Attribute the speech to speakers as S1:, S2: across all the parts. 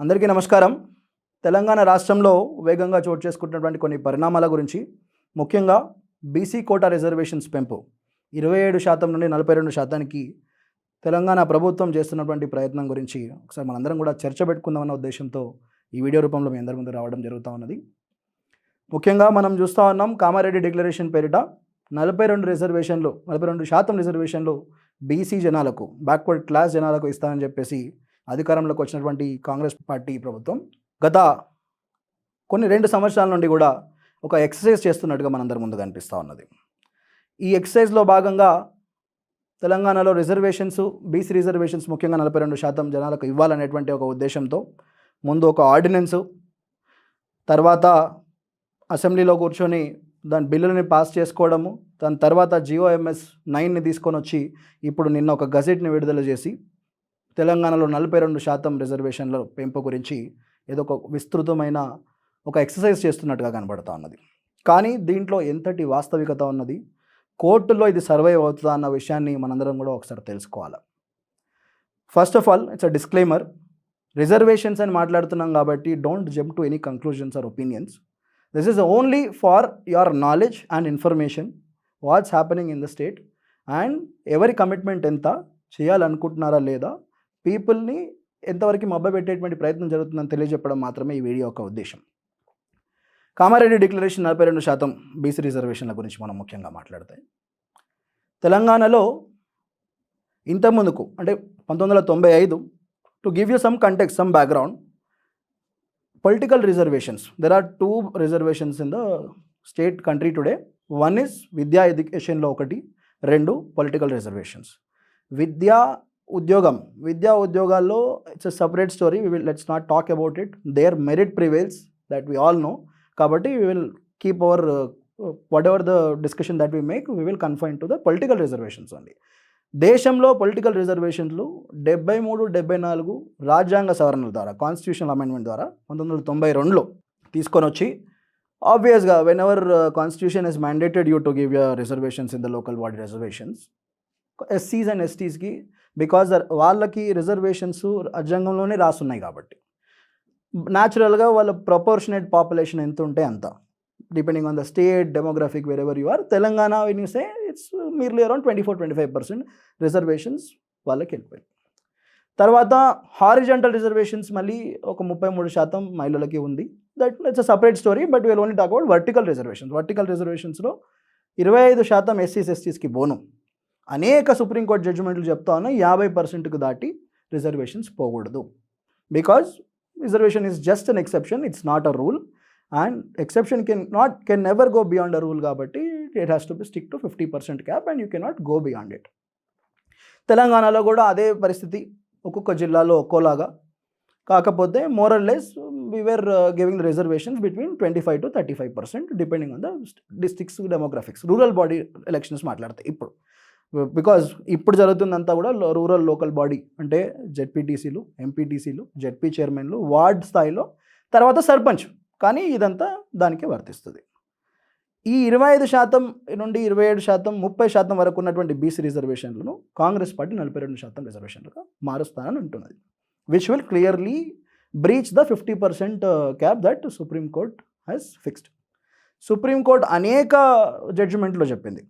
S1: అందరికీ నమస్కారం. తెలంగాణ రాష్ట్రంలో వేగంగా చోటు చేసుకుంటున్నటువంటి కొన్ని పరిణామాల గురించి ముఖ్యంగా బీసీ కోటా రిజర్వేషన్స్ పెంపు. ఇరవై ఏడు శాతం నుండి నలభై రెండు శాతానికి తెలంగాణ ప్రభుత్వం చేస్తున్నటువంటి ప్రయత్నం గురించి ఒకసారి మనందరం కూడా చర్చ పెట్టుకుందామన్న ఉద్దేశంతో ఈ వీడియో రూపంలో మీ అందరి ముందు రావడం జరుగుతూ ఉన్నది. ముఖ్యంగా మనం చూస్తూ ఉన్నాం కామారెడ్డి డిక్లరేషన్ పేరిట నలభై రెండు రిజర్వేషన్లు నలభై రెండు శాతం రిజర్వేషన్లు బీసీ జనాలకు బ్యాక్వర్డ్ క్లాస్ జనాలకు ఇస్తానని చెప్పేసి అధికారంలోకి వచ్చినటువంటి కాంగ్రెస్ పార్టీ ప్రభుత్వం గత కొన్ని రెండు సంవత్సరాల నుండి కూడా ఒక ఎక్సర్సైజ్ చేస్తున్నట్టుగా మనందరి ముందు కనిపిస్తూ ఉన్నది. ఈ ఎక్సర్సైజ్లో భాగంగా తెలంగాణలో రిజర్వేషన్స్ బీసీ రిజర్వేషన్స్ ముఖ్యంగా నలభై రెండు శాతం జనాలకు ఇవ్వాలనేటువంటి ఒక ఉద్దేశంతో ముందు ఒక ఆర్డినెన్సు తర్వాత అసెంబ్లీలో కూర్చొని దాని బిల్లుని పాస్ చేసుకోవడము దాని తర్వాత జియోఎంఎస్ నైన్ని తీసుకొని వచ్చి ఇప్పుడు నిన్న ఒక గజెట్ని విడుదల చేసి తెలంగాణలో నలభై రెండు శాతం రిజర్వేషన్ల పెంపు గురించి ఏదో ఒక విస్తృతమైన ఒక ఎక్సర్సైజ్ చేస్తున్నట్టుగా కనబడతా ఉన్నది. కానీ దీంట్లో ఎంతటి వాస్తవికత ఉన్నది? కోర్టులో ఇది సర్వైవ్ అవుతుందా అన్న విషయాన్ని మనందరం కూడా ఒకసారి తెలుసుకోవాలి? First of all it's a disclaimer reservations అని మాట్లాడుతున్నాం కాబట్టి don't jump to any conclusions or opinions this is only for your knowledge and information what's happening in the state and ఎవరి కమిట్మెంట్ ఎంత? చేయాలనుకుంటున్నారా లేదా? పీపుల్ని ఎంతవరకు మబ్బ పెట్టేటువంటి ప్రయత్నం జరుగుతుందని తెలియజెప్పడం మాత్రమే ఈ వీడియో యొక్క ఉద్దేశం. కామారెడ్డి డిక్లరేషన్ నలభై రెండు శాతం బీసీ రిజర్వేషన్ల గురించి మనం ముఖ్యంగా మాట్లాడతాయి. తెలంగాణలో ఇంతకుముందుకు అంటే పంతొమ్మిది వందల తొంభై ఐదు to give you some context some background political reservations there are two reservations in the state country today one is విద్యా ఎడ్యుకేషన్లో ఒకటి రెండు పొలిటికల్ రిజర్వేషన్స్ విద్యా ఉద్యోగం. విద్యా ఉద్యోగాల్లో it's a separate story we will let's not talk about it there merit prevails that we all know కాబట్టి we will keep our whatever the discussion that we make we will confine to the political reservations only దేశంలో political రిజర్వేషన్లు డెబ్బై మూడు డెబ్బై నాలుగు రాజ్యాంగ సవరణల ద్వారా constitutional amendment ద్వారా పంతొమ్మిది వందల తొంభై రెండులో తీసుకొని వచ్చి ఆబ్వియస్గా whenever constitution is mandated you to give your reservations in the local body reservations ఎస్సీస్ and ఎస్టీస్కి బికాజ్ వాళ్ళకి రిజర్వేషన్స్ రాజ్యాంగంలోనే రాసున్నాయి కాబట్టి. న్యాచురల్గా వాళ్ళ ప్రపోర్షనేట్ పాపులేషన్ ఎంత ఉంటే అంత. Depending on the state demographic wherever you are Telangana when you say it's merely around twenty four twenty five percent reservations వాళ్ళకి వెళ్ళిపోయాయి. తర్వాత హారిజెంటల్ రిజర్వేషన్స్ మళ్ళీ ఒక ముప్పై మూడు శాతం మహిళలకి ఉంది. That it's a separate story but will only talk about vertical reservations vertical రిజర్వేషన్స్లో ఇరవై ఐదు శాతం ఎస్సీస్ ఎస్టీస్కి బోను. అనేక సుప్రీంకోర్టు జడ్జిమెంట్లు చెప్తా యాభై పర్సెంట్కి దాటి రిజర్వేషన్స్ పోకూడదు. Because reservation is just an exception it's not a rule and exception can not can never go beyond a rule కాబట్టి it has to be stick to fifty percent cap and you cannot go beyond it తెలంగాణలో కూడా అదే పరిస్థితి ఒక్కొక్క జిల్లాలో ఒక్కోలాగా. కాకపోతే more or less we are giving reservations between twenty five to thirty five percent depending on the districts demographics rural body elections మాట్లాడతాయి ఇప్పుడు. బికాజ్ ఇప్పుడు జరుగుతుందంతా కూడా రూరల్ లోకల్ బాడీ అంటే జెడ్పీటీసీలు ఎంపీటీసీలు జెడ్పీ చైర్మన్లు వార్డ్ స్థాయిలో తర్వాత సర్పంచ్. కానీ ఇదంతా దానికే వర్తిస్తుంది. ఈ ఇరవై ఐదు శాతం నుండి ఇరవై ఏడు శాతం ముప్పై శాతం వరకు ఉన్నటువంటి బీసీ రిజర్వేషన్లను కాంగ్రెస్ పార్టీ నలభై రెండు శాతం రిజర్వేషన్లుగా మారుస్తానని అంటున్నది. Which will clearly breach the fifty percent cap that supreme court has fixed supreme court అనేక జడ్జిమెంట్లో చెప్పింది.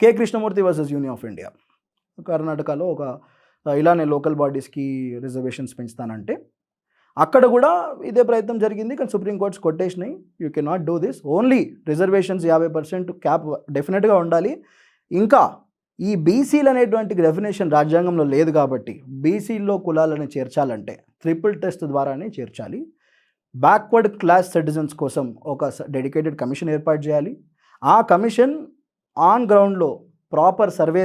S1: K. Krishnamurthy versus union of India. కర్ణాటకలో ఒక ఇలానే లోకల్ బాడీస్కి రిజర్వేషన్స్ పెంచుతానంటే అక్కడ కూడా ఇదే ప్రయత్నం జరిగింది కానీ supreme courts కొట్టేసినాయి. You can not do this. Only reservations యాభై పర్సెంట్ క్యాప్ డెఫినెట్గా ఉండాలి. ఇంకా ఈ బీసీలు అనేటువంటి డెఫినేషన్ రాజ్యాంగంలో లేదు కాబట్టి బీసీల్లో కులాలను చేర్చాలంటే ట్రిపుల్ టెస్ట్ ద్వారానే చేర్చాలి. బ్యాక్వర్డ్ క్లాస్ సిటిజన్స్ కోసం ఒక డెడికేటెడ్ కమిషన్ ఏర్పాటు చేయాలి. ఆ కమిషన్ ఆన్ గ్రౌండ్లో ప్రాపర్ సర్వే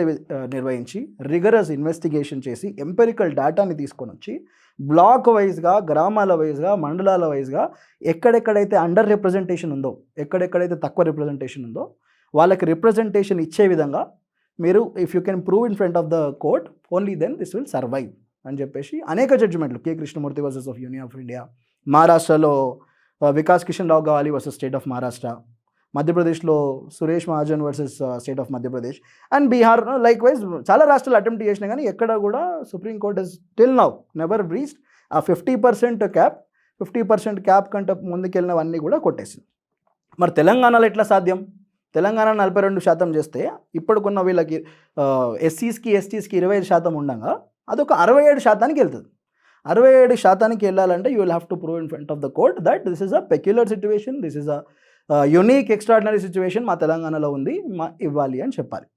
S1: నిర్వహించి రిగరస్ ఇన్వెస్టిగేషన్ చేసి ఎంపెరికల్ డేటాని తీసుకొని వచ్చి బ్లాక్ వైజ్గా గ్రామాల వైజ్గా మండలాల వైజ్గా ఎక్కడెక్కడైతే అండర్ రిప్రజెంటేషన్ ఉందో ఎక్కడెక్కడైతే తక్కువ రిప్రజెంటేషన్ ఉందో వాళ్ళకి రిప్రజెంటేషన్ ఇచ్చే విధంగా మీరు if you can prove in front of the court only then this will survive అని చెప్పేసి అనేక జడ్జిమెంట్లు K Krishnamurthy versus of union of India మహారాష్ట్రలో వికాస్ కిషన్ రావు కావాలి వర్సెస్ స్టేట్ ఆఫ్ మహారాష్ట్ర మధ్యప్రదేశ్లో Suresh Mahajan versus state of Madhya Pradesh. And Bihar likewise చాలా రాష్ట్రాలు అటెంప్ట్ చేసినా కానీ ఎక్కడ కూడా supreme court is till now never breached a fifty percent cap fifty percent cap కంటే ముందుకెళ్ళినవన్నీ కూడా కొట్టేసింది. మరి తెలంగాణలో ఎట్లా సాధ్యం? తెలంగాణ నలభై రెండు శాతం చేస్తే ఇప్పుడుకున్న వీళ్ళకి ఎస్సీస్కి ఎస్టీస్కి ఇరవై ఐదు శాతం ఉండగా అదొక అరవై ఏడు శాతానికి వెళ్తుంది. అరవై ఏడు శాతానికి వెళ్ళాలంటే you will have to prove in front of the court that this is a peculiar situation this is a unique extraordinary situation మా తెలంగాణలో ఉంది. మా ఇవ్వాలి అని చెప్పాలి.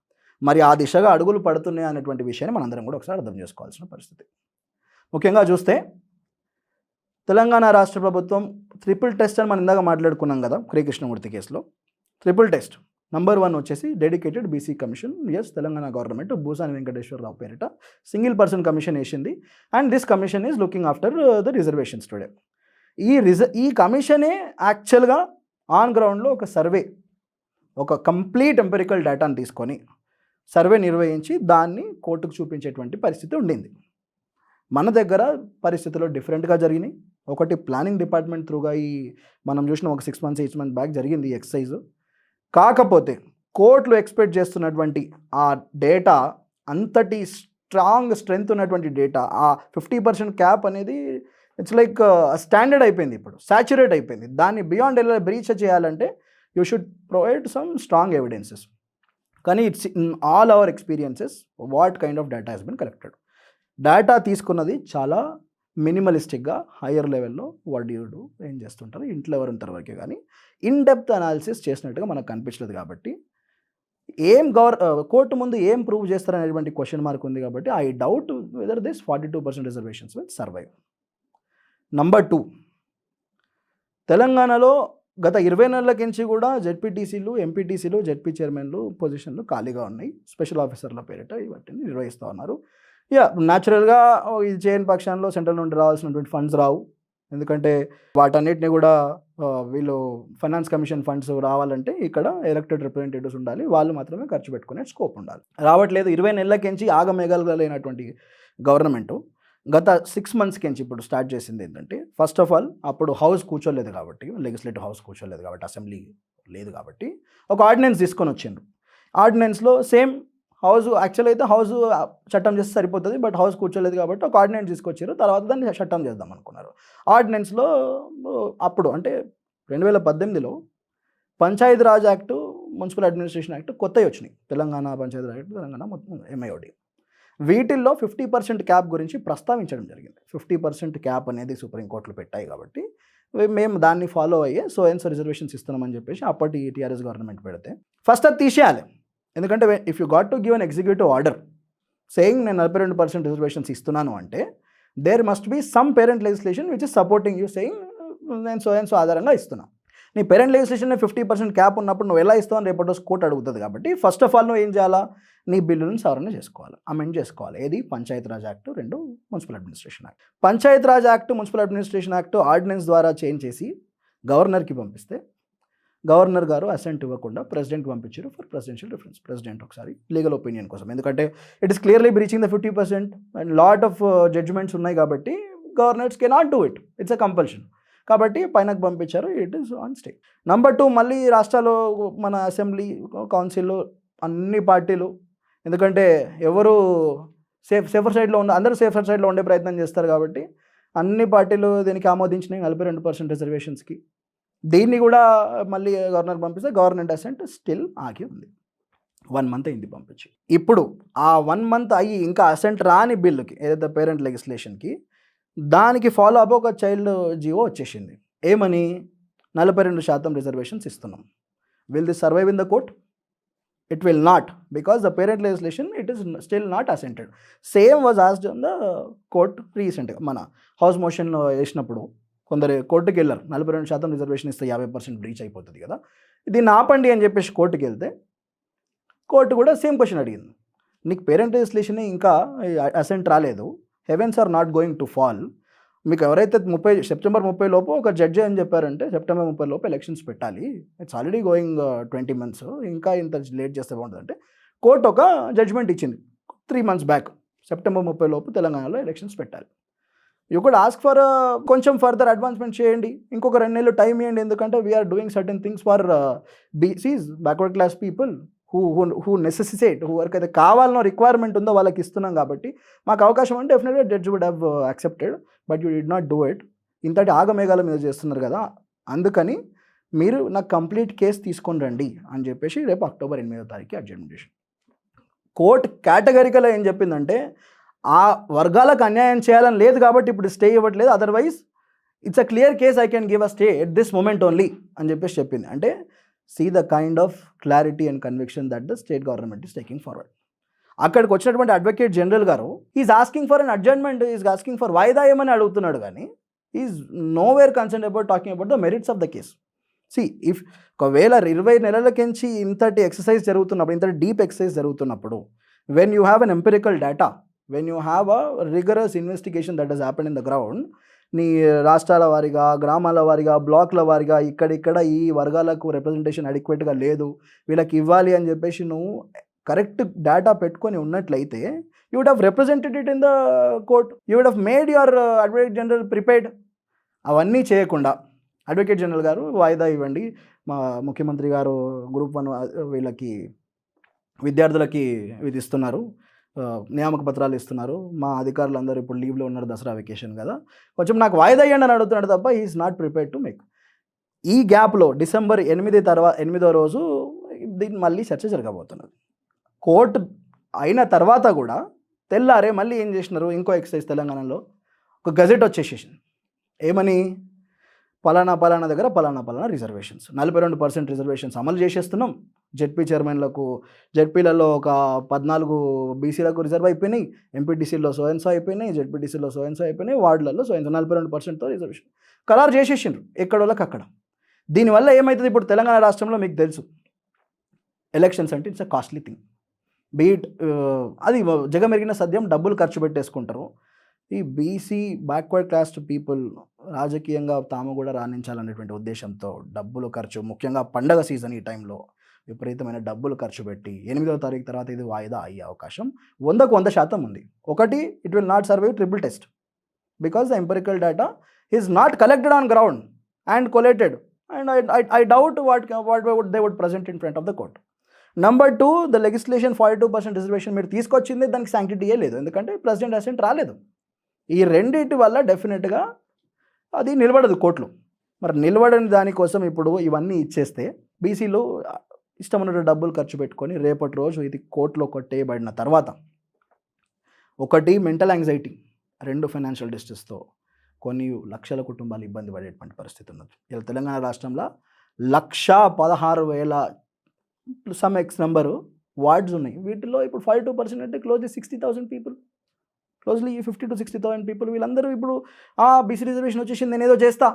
S1: మరి ఆ దిశగా అడుగులు పడుతున్నాయి అనేటువంటి విషయాన్ని మనందరం కూడా ఒకసారి అర్థం చేసుకోవాల్సిన పరిస్థితి. ముఖ్యంగా చూస్తే తెలంగాణ రాష్ట్ర ప్రభుత్వం ట్రిపుల్ టెస్ట్ అని మనం ఇందాక మాట్లాడుకున్నాం కదా శ్రీకృష్ణమూర్తి కేసులో. ట్రిపుల్ టెస్ట్ నంబర్ వన్ వచ్చేసి dedicated BC commission as Telangana government Bhusani Venkateswararao పేరిట సింగిల్ పర్సన్ కమిషన్ వేసింది. And this commission is looking after the reservations today ఈ రిజ ఈ కమిషనే యాక్చువల్గా ఆన్ గ్రౌండ్లో ఒక సర్వే ఒక కంప్లీట్ ఎంపెరికల్ డేటాను తీసుకొని సర్వే నిర్వహించి దాన్ని కోర్టుకు చూపించేటువంటి పరిస్థితి ఉండింది. మన దగ్గర పరిస్థితులు డిఫరెంట్గా జరిగినాయి. ఒకటి ప్లానింగ్ డిపార్ట్మెంట్ త్రూగా ఈ మనం చూసిన ఒక six months eight month back జరిగింది ఈ ఎక్సర్సైజ్. కాకపోతే కోర్టులు ఎక్స్పెక్ట్ చేస్తున్నటువంటి ఆ డేటా అంతటి స్ట్రాంగ్ స్ట్రెంగ్త్ ఉన్నటువంటి డేటా ఆ ఫిఫ్టీ పర్సెంట్ క్యాప్ అనేది ఇట్స్ లైక్ స్టాండర్డ్ అయిపోయింది ఇప్పుడు. సాచురేట్ అయిపోయింది. దాన్ని బియాండ్ ఎలా బ్రీచ్ చేయాలంటే you should provide some strong evidences కానీ it's in all our experiences what kind of data has been collected data తీసుకున్నది చాలా మినిమలిస్టిక్గా హయ్యర్ లెవెల్లో వాట్ డూ ఏం చేస్తుంటారు? ఇంట్లో ఎవరు ఉంటారు వరకే కానీ ఇన్ డెప్త్ అనాలిసిస్ చేసినట్టుగా మనకు కనిపించలేదు కాబట్టి ఏం గవర్ కోర్టు ముందు ఏం ప్రూవ్ చేస్తారనేటువంటి క్వశ్చన్ మార్క్ ఉంది కాబట్టి I doubt whether this forty two percent reservations will survive number two తెలంగాణలో గత ఇరవై నెలలకించి కూడా జెడ్పీటీసీలు ఎంపీటీసీలు జెడ్పీ చైర్మన్లు పొజిషన్లు ఖాళీగా ఉన్నాయి. స్పెషల్ ఆఫీసర్ల పేరిట వాటిని నిర్వహిస్తూ ఉన్నారు. యా న్యాచురల్గా ఇది చేయని పక్షంలో సెంట్రల్ నుండి రావాల్సినటువంటి ఫండ్స్ రావు. ఎందుకంటే వాటన్నిటిని కూడా వీళ్ళు ఫైనాన్స్ కమిషన్ ఫండ్స్ రావాలంటే ఇక్కడ ఎలక్టెడ్ రిప్రజెంటేటివ్స్ ఉండాలి. వాళ్ళు మాత్రమే ఖర్చు పెట్టుకునే స్కోప్ ఉండాలి. రావట్లేదు. ఇరవై నెలలకించి ఆగమేఘాలుగా లేనటువంటి గవర్నమెంటు గత సిక్స్ మంత్స్కించి ఇప్పుడు స్టార్ట్ చేసింది ఏంటంటే ఫస్ట్ ఆఫ్ ఆల్ అప్పుడు హౌస్ కూర్చోలేదు కాబట్టి లెగిస్లేటివ్ హౌస్ కూర్చోలేదు కాబట్టి అసెంబ్లీ లేదు కాబట్టి ఒక ఆర్డినెన్స్ తీసుకొని వచ్చిండ్రు. ఆర్డినెన్స్లో సేమ్ హౌస్ యాక్చువల్ అయితే హౌస్ చట్టం చేస్తే సరిపోతుంది బట్ హౌస్ కూర్చోలేదు కాబట్టి ఒక ఆర్డినెన్స్ తీసుకొచ్చారు తర్వాత దాన్ని చట్టం చేద్దాం అనుకున్నారు. ఆర్డినెన్స్లో అప్పుడు అంటే రెండు వేల పద్దెనిమిదిలో Panchayati Raj act municipal administration act కొత్తవి వచ్చినాయి. తెలంగాణ పంచాయతీ రాజ్ యాక్ట్ తెలంగాణ మొత్తం ఎంఐఓడి. వీటిల్లో ఫిఫ్టీ పర్సెంట్ క్యాప్ గురించి ప్రస్తావించడం జరిగింది. ఫిఫ్టీ పర్సెంట్ క్యాప్ అనేది సుప్రీంకోర్టులు పెట్టాయి కాబట్టి మేము దాన్ని ఫాలో అయ్యి సో ఎన్స్ రిజర్వేషన్స్ ఇస్తున్నామని చెప్పేసి అప్పటి టీఆర్ఎస్ గవర్నమెంట్ పెడితే ఫస్ట్ అది తీసేయాలి. ఎందుకంటే if you got to give an executive order saying నేను నలభై రెండు పర్సెంట్ రిజర్వేషన్స్ ఇస్తున్నాను అంటే there must be some parent legislation which is supporting you saying నేను సో అండ్ సో ఆధారంగా ఇస్తున్నాను నీ parent legislation fifty percent cap ఉన్నప్పుడు నువ్వు ఎలా ఇస్తావు అని రేపటి రోజు కోర్టు అడుగుతుంది కాబట్టి ఫస్ట్ ఆఫ్ ఆల్ నువ్వు ఏం చేయాలా? నీ బిల్లులను సవరణ చేసుకోవాలి అమెండ్ చేసుకోవాలి. ఏది? పంచాయత్ రాజ్ యాక్ట్ రెండు municipal administration act. Panchayat Raj act municipal administration act ordinance ద్వారా చేంజ్ చేసి గవర్నర్కి పంపిస్తే గవర్నర్ గారు అసెంట్ ఇవ్వకుండా ప్రెసిడెంట్ పంపించారు ఫర్ ప్రెసిడెన్షియల్ రిఫరెన్స్ ప్రెసిడెంట్ ఒకసారి లీగల్ ఒపీనియన్ కోసం. ఎందుకంటే it is clearly breaching the fifty percent and lot of judgments ఉన్నాయి కాబట్టి governors can not do it. It's a compulsion. కాబట్టి పైనకు పంపించారు it is on stay number two మళ్ళీ రాష్ట్రాల్లో మన అసెంబ్లీ కౌన్సిల్లో అన్ని పార్టీలు ఎందుకంటే ఎవరు సేఫ్ సేఫర్ సైడ్లో ఉన్న అందరూ సేఫర్ సైడ్లో ఉండే ప్రయత్నం చేస్తారు కాబట్టి అన్ని పార్టీలు దీనికి ఆమోదించినాయి నలభై రెండు పర్సెంట్ రిజర్వేషన్స్కి దీన్ని కూడా మళ్ళీ గవర్నర్ పంపిస్తే గవర్నమెంట్ అసెంట్ స్టిల్ ఆగి ఉంది. వన్ మంత్ అయింది పంపించి. ఇప్పుడు ఆ వన్ మంత్ అయ్యి ఇంకా అసెంట్ రాని బిల్లుకి ఏదైతే పేరెంట్ లెగిస్లేషన్కి దానికి ఫాలో అప్ ఒక చైల్డ్ జీవో వచ్చేసింది. ఏమని? నలభై రెండు శాతం రిజర్వేషన్స్ ఇస్తున్నాం. Will the survive in the court it will not because the parent legislation it is still not assented same was asked on the court రీసెంట్గా మన హౌస్ మోషన్ వేసినప్పుడు. కొందరు కోర్టుకి వెళ్ళారు. నలభై రెండు శాతం రిజర్వేషన్ ఇస్తే యాభై పర్సెంట్ బ్రీచ్ అయిపోతుంది కదా. దీన్ని ఆపండి అని చెప్పేసి కోర్టుకి వెళ్తే కోర్టు కూడా సేమ్ క్వశ్చన్ అడిగింది. నీకు పేరెంట్ లెజిస్లేషన్ ఇంకా అసెంట్ రాలేదు. Heavens are not going to fall మీకు ఎవరైతే ముప్పై సెప్టెంబర్ ముప్పై లోపు ఒక జడ్జి అని చెప్పారంటే సెప్టెంబర్ ముప్పై లోపు ఎలక్షన్స్ పెట్టాలి. It's already going twenty months ఇంకా ఇంత లేట్ చేస్తే బాగుంటుంది అంటే కోర్టు ఒక జడ్జ్మెంట్ ఇచ్చింది. త్రీ మంత్స్ బ్యాక్ సెప్టెంబర్ ముప్పై లోపు తెలంగాణలో ఎలక్షన్స్ పెట్టాలి. యూ కుడ్ ఆస్క్ ఫర్ కొంచెం ఫర్దర్ అడ్వాన్స్మెంట్ చేయండి. ఇంకొక రెండు నెలలు టైం ఇవ్వండి. ఎందుకంటే we are doing certain things for BCs backward class people who who who necessitate who ఎవరికైతే కావాలనో రిక్వైర్మెంట్ ఉందో వాళ్ళకి ఇస్తున్నాం కాబట్టి మాకు అవకాశం అంటే డెఫినెట్గా judge would have accepted but you did not do it ఇంతటి ఆగమేఘాల మీద చేస్తున్నారు కదా అందుకని మీరు నాకు కంప్లీట్ కేసు తీసుకొని రండి అని చెప్పేసి రేపు అక్టోబర్ ఎనిమిదో తారీఖు అడ్జమెంట్ చేసి కోర్టు కేటగరికల్ ఏం చెప్పిందంటే ఆ వర్గాలకు అన్యాయం చేయాలని లేదు కాబట్టి ఇప్పుడు స్టే ఇవ్వట్లేదు otherwise it's a clear case I can give a stay at this moment only అని చెప్పేసి చెప్పింది. అంటే see the kind of clarity and conviction that the state government is taking forward అక్కడికి వచ్చినటువంటి అడ్వకేట్ జనరల్ గారు is asking for an adjournment is asking for వాయిదా ఏమని అడుగుతున్నాడు కానీ is nowhere concern about talking about the merits of the case see if ఒకవేళ ఇరవై నెలలకించి ఇంతటి ఎక్సర్సైజ్ జరుగుతున్నప్పుడు ఇంతటి డీప్ ఎక్సర్సైజ్ జరుగుతున్నప్పుడు when you have an empirical data when you have a rigorous investigation that has happen in the ground నీ రాష్ట్రాల వారిగా గ్రామాల వారిగా బ్లాక్ల వారిగా ఇక్కడిక్కడ ఈ వర్గాలకు రిప్రజెంటేషన్ అడిక్వేట్గా లేదు. వీళ్ళకి ఇవ్వాలి అని చెప్పేసి నువ్వు కరెక్ట్ డేటా పెట్టుకొని ఉన్నట్లయితే you would have represented it in the court you would have made your advocate general prepared అవన్నీ చేయకుండా అడ్వకేట్ జనరల్ గారు వాయిదా ఇవ్వండి. మా ముఖ్యమంత్రి గారు గ్రూప్ వన్ uh, వీళ్ళకి విద్యార్థులకి ఇది ఇస్తున్నారు నియామక పత్రాలు ఇస్తున్నారు. మా అధికారులు అందరూ ఇప్పుడు లీవ్లో ఉన్నారు దసరా వెకేషన్ కదా. కొంచెం నాకు వాయిదా అయ్యండి అని అడుగుతున్నాడు తప్ప is not prepared to make. ఈ గ్యాప్లో డిసెంబర్ ఎనిమిది తర్వాత ఎనిమిదో రోజు దీన్ని మళ్ళీ చర్చ జరగబోతున్నది. కోర్టు అయిన తర్వాత కూడా తెల్లారే మళ్ళీ ఏం చేసినారు? ఇంకో ఎక్సైజ్ తెలంగాణలో ఒక గజెట్ వచ్చేసేసింది. ఏమని? పలానా పలానా దగ్గర పలానా పలానా రిజర్వేషన్స్. నలభై రెండు పర్సెంట్ రిజర్వేషన్స్ అమలు చేసేస్తున్నాం. జెడ్పీ చైర్మన్లకు జెడ్పీలలో ఒక పద్నాలుగు బీసీలకు రిజర్వ్ అయిపోయినాయి ఎంపీటీసీలో సోయన్సో అయిపోయినాయి జెడ్పీటీసీలో సోయన్సో అయిపోయినాయి వార్డులలో సోయన్సో నలభై రెండు పర్సెంట్తో రిజర్వేషన్. ఖరారు చేసేసిండ్రు ఎక్కడోళ్ళకి అక్కడ. దీనివల్ల ఏమవుతుంది ఇప్పుడు తెలంగాణ రాష్ట్రంలో మీకు తెలుసు. ఎలక్షన్స్ అంటే it's a costly thing. Beat అది జగమెరిగిన సద్యం డబ్బులు ఖర్చు పెట్టేసుకుంటారు. ఈ బీసీ బ్యాక్వర్డ్ క్లాస్ట్ పీపుల్ రాజకీయంగా తాము కూడా రాణించాలనేటువంటి ఉద్దేశంతో డబ్బులు ఖర్చు ముఖ్యంగా పండగ సీజన్ ఈ టైంలో విపరీతమైన డబ్బులు ఖర్చు పెట్టి ఎనిమిదవ తారీఖు తర్వాత ఇది వాయిదా అయ్యే అవకాశం వందకు వంద శాతం ఉంది. ఒకటి it will not survive triple test because the empirical data is not collected on ground and collated and I I doubt what what would they would present in front of the court number two the legislation forty two percent reservation మీరు తీసుకొచ్చింది దానికి శాంక్టిటీయే లేదు. ఎందుకంటే president assigned రాలేదు. ఈ రెండింటి వల్ల డెఫినెట్గా అది నిలబడదు కోర్టులు. మరి నిలబడని దానికోసం ఇప్పుడు ఇవన్నీ ఇచ్చేస్తే బీసీలు ఇష్టమైన డబ్బులు ఖర్చు పెట్టుకొని రేపటి రోజు ఇది కోర్టులో కొట్టేయబడిన తర్వాత ఒకటి మెంటల్ యాంగ్జైటీ రెండు ఫైనాన్షియల్ డిస్ట్రెస్తో కొన్ని లక్షల కుటుంబాలు ఇబ్బంది పడేటువంటి పరిస్థితి ఉన్నది. ఇలా తెలంగాణ రాష్ట్రంలో లక్ష పదహారు వేల సమ్ ఎక్స్ నెంబరు వార్డ్స్ ఉన్నాయి. వీటిలో ఇప్పుడు ఫైవ్ టూ పర్సెంట్ అంటే close sixty thousand people. Closely fifty to sixty thousand people వీళ్ళందరూ ఇప్పుడు ఆ బీసీ రిజర్వేషన్ వచ్చేసింది నేను ఏదో చేస్తా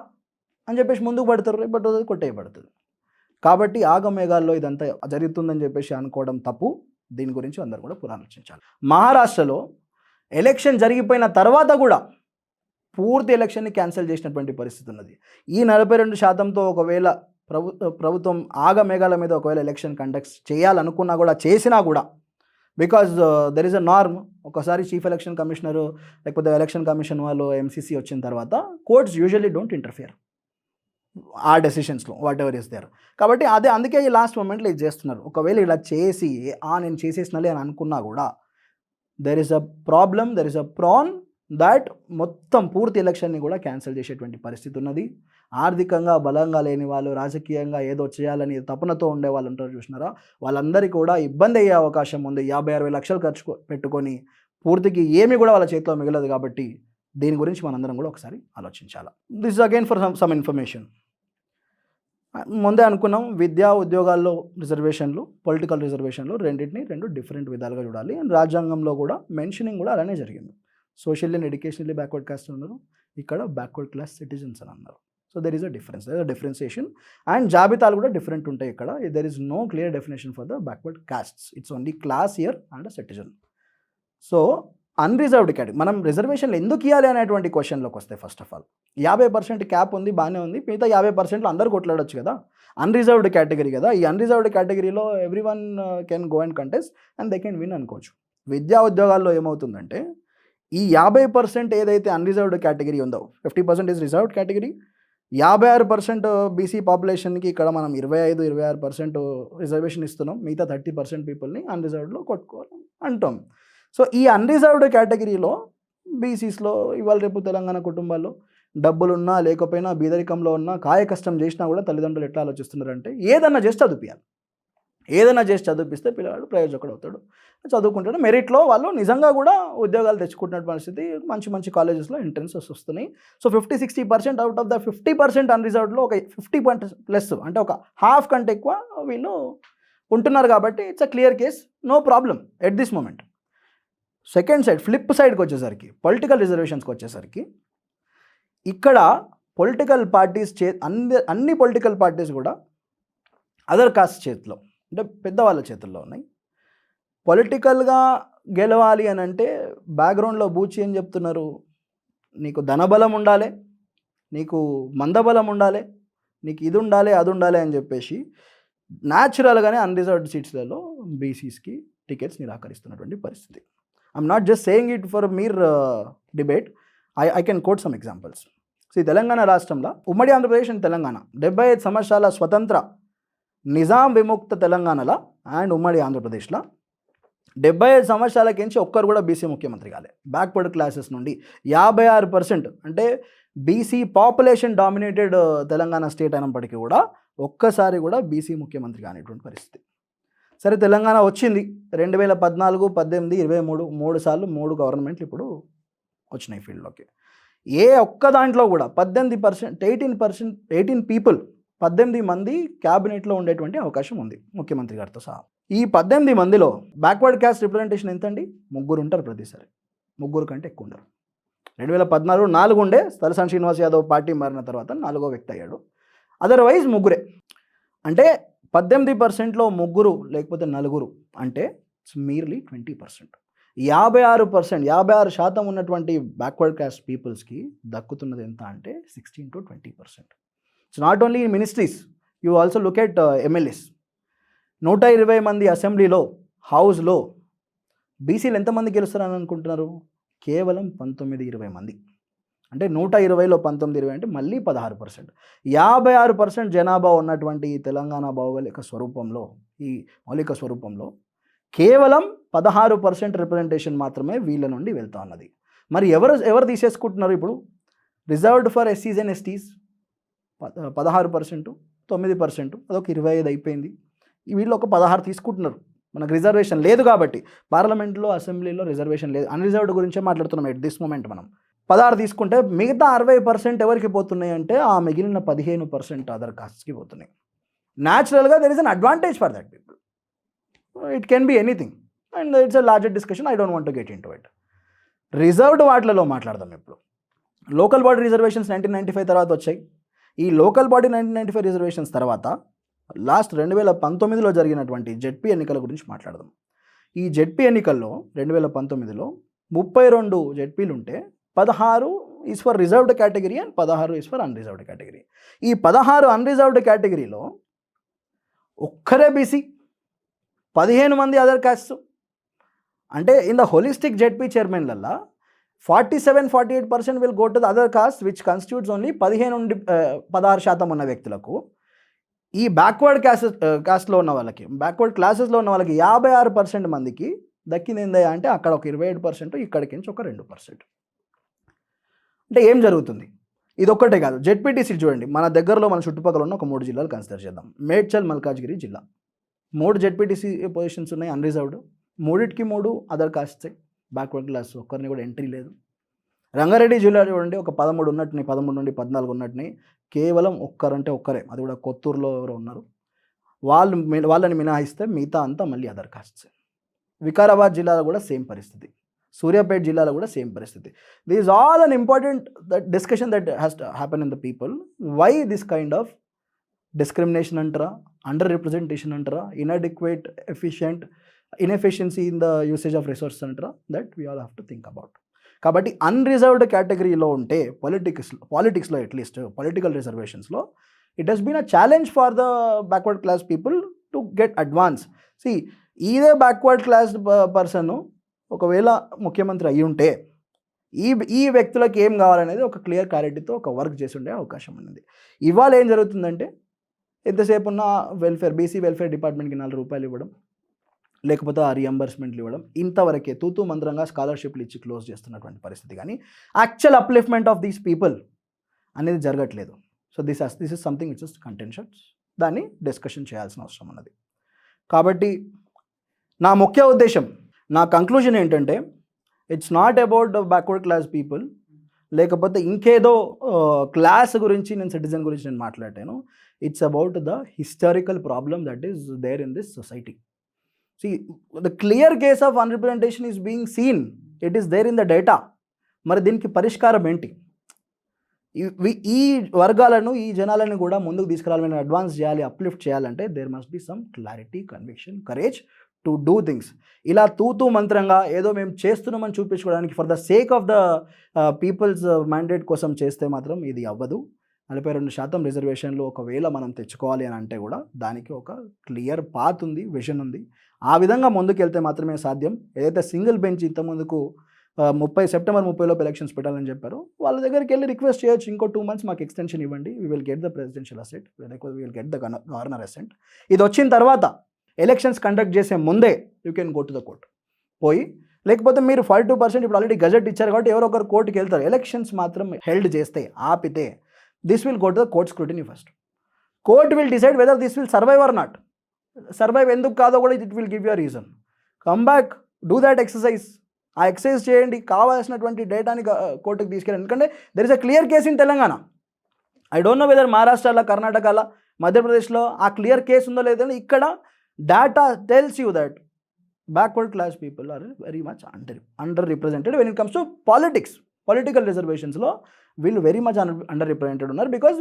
S1: అని చెప్పేసి ముందుకు పడతారు. బట్ అది కొట్టేయబడుతుంది. కాబట్టి ఆగమేఘాల్లో ఇదంతా జరుగుతుందని చెప్పేసి అనుకోవడం తప్పు. దీని గురించి అందరూ కూడా పునరాలోచించాలి. మహారాష్ట్రలో ఎలక్షన్ జరిగిపోయిన తర్వాత కూడా పూర్తి ఎలక్షన్ని క్యాన్సిల్ చేసినటువంటి పరిస్థితి ఉన్నది. ఈ నలభై రెండు శాతంతో ఒకవేళ ప్రభు ప్రభుత్వం ఆగమేఘాల మీద ఒకవేళ ఎలక్షన్ కండక్ట్ చేయాలనుకున్నా కూడా చేసినా కూడా because there is a norm ఒకసారి చీఫ్ ఎలక్షన్ కమిషనర్ లేకపోతే ఎలక్షన్ కమిషన్ వాళ్ళు ఎంసీసీ వచ్చిన తర్వాత కోర్ట్స్ యూజువలీ డోంట్ ఇంటర్ఫియర్ ఆ డెసిషన్స్లో వాట్ ఎవర్ ఇస్ దేర్ కాబట్టి అదే అందుకే ఈ లాస్ట్ మూమెంట్లో ఇది చేస్తున్నారు. ఒకవేళ ఇలా చేసి ఆ నేను చేసేసినలే అని అనుకున్నా కూడా there is a problem there is a PRAN that మొత్తం పూర్తి ఎలక్షన్ని కూడా క్యాన్సిల్ చేసేటువంటి పరిస్థితి ఉన్నది. ఆర్థికంగా బలంగా లేని వాళ్ళు రాజకీయంగా ఏదో చేయాలని తపనతో ఉండే వాళ్ళు ఉంటారు చూసినారా? వాళ్ళందరికీ కూడా ఇబ్బంది అయ్యే అవకాశం ఉంది. యాభై అరవై లక్షలు ఖర్చు పెట్టుకొని పూర్తికి ఏమీ కూడా వాళ్ళ చేతిలో మిగలదు కాబట్టి దీని గురించి మనందరం కూడా ఒకసారి ఆలోచించాలి. This is again for some some information ముందే అనుకున్నాం విద్యా ఉద్యోగాల్లో రిజర్వేషన్లు పొలిటికల్ రిజర్వేషన్లు రెండింటిని రెండు డిఫరెంట్ విధాలుగా చూడాలి. అండ్ రాజ్యాంగంలో కూడా మెన్షనింగ్ కూడా అలానే జరిగింది. Socially and educationally backward class ఉన్నారు ఇక్కడ బ్యాక్వర్డ్ క్లాస్ సిటిజన్స్ అని అన్నారు. So there is a difference the differentiation and జాబితాలు కూడా డిఫరెంట్ ఉంటాయి ఇక్కడ. There is no clear definition for the backward castes it's only class year and a citizen so unreserved category మనం రిజర్వేషన్లు ఎందుకు ఇవ్వాలి అనేటువంటి క్వశ్చన్లోకి వస్తాయి ఫస్ట్ ఆఫ్ ఆల్ యాభై పర్సెంట్ క్యాప్ ఉంది బాగానే ఉంది. మిగతా యాభై పర్సెంట్లో అందరూ కొట్లాడొచ్చు కదా. అన్రిజర్వ్డ్ కేటగిరీ కదా. ఈ అన్రిజర్వ్డ్ కేటగిరీలో everyone can go and contest and they can win అనుకోవచ్చు. విద్యా ఉద్యోగాల్లో ఏమవుతుందంటే ఈ యాభై పర్సెంట్ ఏదైతే అన్రిజర్వ్డ్ కేటగిరీ ఉందో fifty percent is reserved category యాభై ఆరు పర్సెంట్ బీసీ పాపులేషన్కి ఇక్కడ మనం ఇరవై ఐదు ఇరవై ఆరు పర్సెంట్ రిజర్వేషన్ ఇస్తున్నాం. మిగతా థర్టీ పర్సెంట్ పీపుల్ని అన్రిజర్వ్డ్లో కొట్టుకోవాలి అంటాం సో ఈ అన్రిజర్వ్డ్ కేటగిరీలో బీసీస్లో ఇవాళ రేపు తెలంగాణ కుటుంబాల్లో డబ్బులున్నా లేకపోయినా బీదరికంలో ఉన్నా కాయ కష్టం చేసినా కూడా తల్లిదండ్రులు ఎట్లా ఆలోచిస్తున్నారంటే ఏదన్నా చేసి చదివియాలి ఏదైనా చేసి చదివిస్తే పిల్లవాడు ప్రయోజకుడు అవుతాడు. చదువుకుంటాడు. మెరిట్లో వాళ్ళు నిజంగా కూడా ఉద్యోగాలు తెచ్చుకుంటున్న పరిస్థితి మంచి మంచి కాలేజెస్లో ఎంట్రన్సెస్ వస్తున్నాయి. So fifty sixty percent out of the fifty percent అన్రిజర్వ్డ్లో ఒక ఫిఫ్టీ పాయింట్ ప్లస్ అంటే ఒక హాఫ్ కంటే ఎక్కువ వీళ్ళు ఉంటున్నారు కాబట్టి it's a clear case no problem at this moment. Second side flip సైడ్కి వచ్చేసరికి పొలిటికల్ రిజర్వేషన్స్కి వచ్చేసరికి ఇక్కడ పొలిటికల్ పార్టీస్ చే అన్ని అన్ని పొలిటికల్ పార్టీస్ కూడా అదర్ కాస్ట్ చేతిలో అంటే పెద్దవాళ్ళ చేతుల్లో ఉన్నాయి. పొలిటికల్గా గెలవాలి అని అంటే బ్యాక్గ్రౌండ్లో బూచి ఏం చెప్తున్నారు? నీకు ధనబలం ఉండాలి నీకు మందబలం ఉండాలి నీకు ఇది ఉండాలి అది ఉండాలి అని చెప్పేసి న్యాచురల్గానే అన్రిజర్వ్డ్ సీట్స్లలో బీసీస్కి టికెట్స్ నిరాకరిస్తున్నటువంటి పరిస్థితి. I'm not just saying it for mere debate I I can quote some examples so ఈ తెలంగాణ రాష్ట్రంలో ఉమ్మడి ఆంధ్రప్రదేశ్ అండ్ తెలంగాణ డెబ్బై ఐదు సంవత్సరాల స్వతంత్ర నిజాం విముక్త తెలంగాణలో అండ్ ఉమ్మడి ఆంధ్రప్రదేశ్లో డెబ్బై ఐదు సంవత్సరాల కించి ఒక్కరు కూడా బీసీ ముఖ్యమంత్రి కాలే. బ్యాక్వర్డ్ క్లాసెస్ నుండి యాభై ఆరు పర్సెంట్ అంటే BC population dominated uh, Telangana state అయినప్పటికీ కూడా ఒక్కసారి కూడా బీసీ ముఖ్యమంత్రి కానిటువంటి పరిస్థితి. సరే తెలంగాణ వచ్చింది. రెండు వేల పద్నాలుగు పద్దెనిమిది ఇరవై మూడు మూడు సార్లు మూడు గవర్నమెంట్లు ఇప్పుడు వచ్చినాయి ఫీల్డ్లోకి. ఏ ఒక్క దాంట్లో కూడా పద్దెనిమిది percent eighteen percent eighteen people పద్దెనిమిది మంది క్యాబినెట్లో ఉండేటువంటి అవకాశం ఉంది ముఖ్యమంత్రి గారితో సహా. ఈ పద్దెనిమిది మందిలో బ్యాక్వర్డ్ క్యాస్ట్ రిప్రజెంటేషన్ ఎంతండి? ముగ్గురు ఉంటారు ప్రతిసారి. ముగ్గురు కంటే ఎక్కువ ఉండరు. రెండు వేల పద్నాలుగు నాలుగు ఉండే తలసాని శ్రీనివాస్ యాదవ్ పార్టీ మారిన తర్వాత నాలుగో వ్యక్తి అయ్యాడు. అదర్వైజ్ ముగ్గురే. అంటే పద్దెనిమిది పర్సెంట్లో ముగ్గురు లేకపోతే నలుగురు అంటే ఇట్స్ మీర్లీ ట్వంటీ పర్సెంట్. యాభై ఆరు పర్సెంట్ యాభై ఆరు శాతం ఉన్నటువంటి బ్యాక్వర్డ్ క్యాస్ట్ పీపుల్స్కి దక్కుతున్నది ఎంత అంటే sixteen to twenty percent. It's not only in ministries you also look at MLAs నూట ఇరవై మంది అసెంబ్లీలో హౌస్లో బీసీలు ఎంతమంది గెలుస్తారని అనుకుంటున్నారు? కేవలం పంతొమ్మిది ఇరవై మంది. అంటే నూట ఇరవైలో పంతొమ్మిది ఇరవై అంటే మళ్ళీ పదహారు పర్సెంట్. యాభై ఆరు పర్సెంట్ జనాభా ఉన్నటువంటి ఈ తెలంగాణ భౌగోళిక స్వరూపంలో ఈ మౌలిక స్వరూపంలో కేవలం పదహారు పర్సెంట్ రిప్రజెంటేషన్ మాత్రమే వీళ్ళ నుండి వెళ్తా ఉన్నది. మరి ఎవరు ఎవరు తీసేసుకుంటున్నారు ఇప్పుడు? రిజర్వ్డ్ ఫర్ ఎస్సీస్ అండ్ ఎస్టీస్. పదహారు పర్సెంట్ తొమ్మిది పర్సెంట్ అదొక ఇరవై ఐదు అయిపోయింది. వీళ్ళు ఒక పదహారు తీసుకుంటున్నారు. మనకు రిజర్వేషన్ లేదు కాబట్టి. పార్లమెంట్లో అసెంబ్లీలో రిజర్వేషన్ లేదు. అన్రిజర్వ్డ్ గురించే మాట్లాడుతున్నాం ఎట్ దిస్ మూమెంట్ మనం. పదహారు తీసుకుంటే మిగతా అరవై పర్సెంట్ ఎవరికి పోతున్నాయి అంటే ఆ మిగిలిన పదిహేను పర్సెంట్ అదర్ కాస్ట్స్కి పోతున్నాయి. న్యాచురల్గా there is an advantage for that people it can be anything and it's a larger discussion I don't want to get into it reserved వాటిలలో మాట్లాడదాం ఇప్పుడు. Local body reservations nineteen ninety five తర్వాత వచ్చాయి. ఈ local body nineteen ninety five reservations తర్వాత last రెండు వేల పంతొమ్మిదిలో జరిగినటువంటి జెడ్పీ ఎన్నికల గురించి మాట్లాడదాం. ఈ జెడ్పీ ఎన్నికల్లో రెండు వేల పంతొమ్మిదిలో ముప్పై రెండు జెడ్పీలు ఉంటే పదహారు is for reserved category and పదహారు ఈజ్ ఫర్ అన్రిజర్వ్డ్ కేటగిరీ ఈ పదహారు అన్రిజర్వ్డ్ కేటగిరీలో ఒక్కరే బీసీ పదిహేను మంది అదర్ కాస్ట్ అంటే in the holistic ZP చైర్మన్లల్లా forty seven forty eight percent will go to the other caste which constitutes only పదిహేను నుండి పదహారు శాతం ఉన్న వ్యక్తులకు. ఈ బ్యాక్వర్డ్ క్యాసెస్ కాస్ట్లో ఉన్న వాళ్ళకి బ్యాక్వర్డ్ క్లాసెస్లో ఉన్న వాళ్ళకి యాభై ఆరు పర్సెంట్ మందికి దక్కింది ఏందయ్యా అంటే అక్కడ ఒక ఇరవై ఏడు పర్సెంట్ ఇక్కడికి నుంచి ఒక రెండు పర్సెంట్ అంటే ఏం జరుగుతుంది? ఇది ఒక్కటే కాదు. జెడ్పీటీసీ చూడండి. మన దగ్గరలో మన చుట్టుపక్కల ఉన్న ఒక మూడు జిల్లాలు కన్సిడర్ చేద్దాం. మేడ్చల్ మల్కాజ్గిరి జిల్లా. మూడు జెడ్పీటీసీ పొజిషన్స్ ఉన్నాయి అన్రిజర్వ్డ్ మూడిటికి మూడు అదర్ కాస్ట్సే బ్యాక్వర్డ్ క్లాస్ ఒక్కరిని కూడా ఎంట్రీ లేదు. రంగారెడ్డి జిల్లా చూడండి. ఒక పదమూడు ఉన్నట్టుని పదమూడు నుండి పద్నాలుగు ఉన్నట్టుని కేవలం ఒక్కరంటే ఒక్కరే. అది కూడా కొత్తూరులో ఎవరో ఉన్నారు. వాళ్ళు వాళ్ళని మినహాయిస్తే మిగతా అంతా మళ్ళీ అదర్ కాస్ట్స్ వికారాబాద్ జిల్లాలో కూడా సేమ్ పరిస్థితి. సూర్యాపేట జిల్లాలో కూడా సేమ్ పరిస్థితి. This all an important that discussion that has happen in the people why this kind of discrimination అంటారా? అండర్ రిప్రజెంటేషన్ అంటారా? Inadequate efficient inefficiency in the usage of resource అంటారా? That we all have to think about కాబట్టి unreserved కేటగిరీలో ఉంటే politics పాలిటిక్స్లో at least political రిజర్వేషన్స్లో it has been a challenge for the backward class people to get advance C ఇదే backward class person ఒకవేళ ముఖ్యమంత్రి అయ్యి ఉంటే ఈ ఈ వ్యక్తులకు ఏం కావాలనేది ఒక క్లియర్ క్లారిటీతో ఒక వర్క్ చేసి ఉండే అవకాశం ఉన్నది. ఇవాళ ఏం జరుగుతుందంటే ఎంతసేపు ఉన్న వెల్ఫేర్ బీసీ వెల్ఫేర్ డిపార్ట్మెంట్కి నాలుగు రూపాయలు ఇవ్వడం లేకపోతే ఆ రియంబర్స్మెంట్లు ఇవ్వడం ఇంతవరకే తూతూ మంత్రంగా స్కాలర్షిప్లు ఇచ్చి క్లోజ్ చేస్తున్నటువంటి పరిస్థితి. కానీ actual upliftment of these people అనేది జరగట్లేదు. So this this is something which is contentions దాన్ని డిస్కషన్ చేయాల్సిన అవసరం ఉన్నది. కాబట్టి నా ముఖ్య ఉద్దేశం నా కంక్లూజన్ ఏంటంటే it's not about backward class people లేకపోతే ఇంకేదో క్లాస్ గురించి నేను సిటిజన్ గురించి నేను మాట్లాడాను it's about the historical problem that is there in this society see the clear case of unrepresentation is being seen it is there in the data మరి దీనికి పరిష్కారం ఏంటి? ఈ- వి- ఈ వర్గాలను ఈ జనాలను కూడా ముందుకు తీసుకురావాలని అడ్వాన్స్ చేయాలి అప్లిఫ్ట్ చేయాలంటే there must be some clarity conviction courage to do things ఇలా తూతూ మంత్రంగా ఏదో మేము చేస్తున్నామని చూపించుకోవడానికి for the sake of the people's mandate కోసం చేస్తే మాత్రం ఇది అవ్వదు. నలభై రెండు శాతం రిజర్వేషన్లు ఒకవేళ మనం తెచ్చుకోవాలి అని అంటే కూడా దానికి ఒక క్లియర్ పాత్ ఉంది విజన్ ఉంది. ఆ విధంగా ముందుకెళ్తే మాత్రమే సాధ్యం. ఏదైతే సింగిల్ బెంచ్ ఇంతకుముందుకు ముప్పై సెప్టెంబర్ ముప్పైలోపు ఎలక్షన్స్ పెట్టాలని చెప్పారు వాళ్ళ దగ్గరికి వెళ్ళి రిక్వెస్ట్ చేయొచ్చు. ఇంకో టూ మంత్స్ మాకు ఎక్స్టెన్షన్ ఇవ్వండి. We will get the presidential assent we will get the governor assent ఇది వచ్చిన తర్వాత ఎలక్షన్స్ కండక్ట్ చేసే ముందే you can go to the court పోయి లేకపోతే మీరు ఫైవ్ టూ పర్సెంట్ ఇప్పుడు ఆల్రెడీ గజెట్ ఇచ్చారు కాబట్టి ఎవరో ఒకరు కోర్టుకి వెళ్తారు. ఎలక్షన్స్ మాత్రం హెల్డ్ చేస్తే ఆపితే this will go to the court scrutiny first court will decide whether this will survive or not survive ఎందుకు కాదో కూడా it will give your reason come back do that exercise ఆ ఎక్సర్సైజ్ చేయండి. కావాల్సినటువంటి డేటాని కోర్టుకి తీసుకెళ్ళండి. ఎందుకంటే there is a clear case in Telangana I don't know whether మహారాష్ట్రలో కర్ణాటకలో మధ్యప్రదేశ్లో ఆ క్లియర్ కేసు ఉందో లేదో ఇక్కడ data tells you that backward class people are very much under under represented when it comes to politics political రిజర్వేషన్స్లో వీళ్ళు very much under represented ఉన్నారు because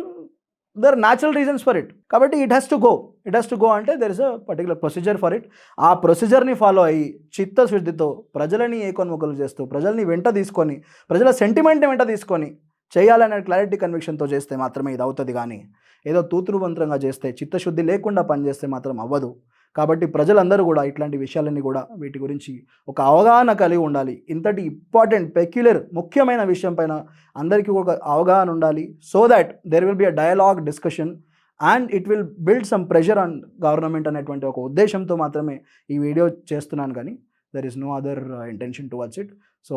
S1: there natural reasons for it కాబట్టి it has to go it has to go అంటే there is a particular procedure for it ఆ ప్రొసీజర్ని follow అయ్యి చిత్తశుద్ధితో ప్రజలని ఏకోన్ముఖలు చేస్తూ ప్రజల్ని వెంట తీసుకొని ప్రజల సెంటిమెంట్ని వెంట తీసుకొని చేయాలనే క్లారిటీ కన్విక్షన్తో చేస్తే మాత్రమే ఇది అవుతుంది కానీ ఏదో తూతురు మంత్రంగా చేస్తే చిత్తశుద్ధి లేకుండా పనిచేస్తే మాత్రం అవ్వదు. కాబట్టి ప్రజలందరూ కూడా ఇట్లాంటి విషయాలన్నీ కూడా వీటి గురించి ఒక అవగాహన కలిగి ఉండాలి. ఇంతటి ఇంపార్టెంట్ పెక్యులర్ ముఖ్యమైన విషయం పైన అందరికీ ఒక అవగాహన ఉండాలి. So that there will be a dialogue discussion and it will build some pressure on government అనేటువంటి ఒక ఉద్దేశంతో మాత్రమే ఈ వీడియో చేస్తున్నాను కానీ there is no other intention towards it so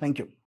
S1: thank you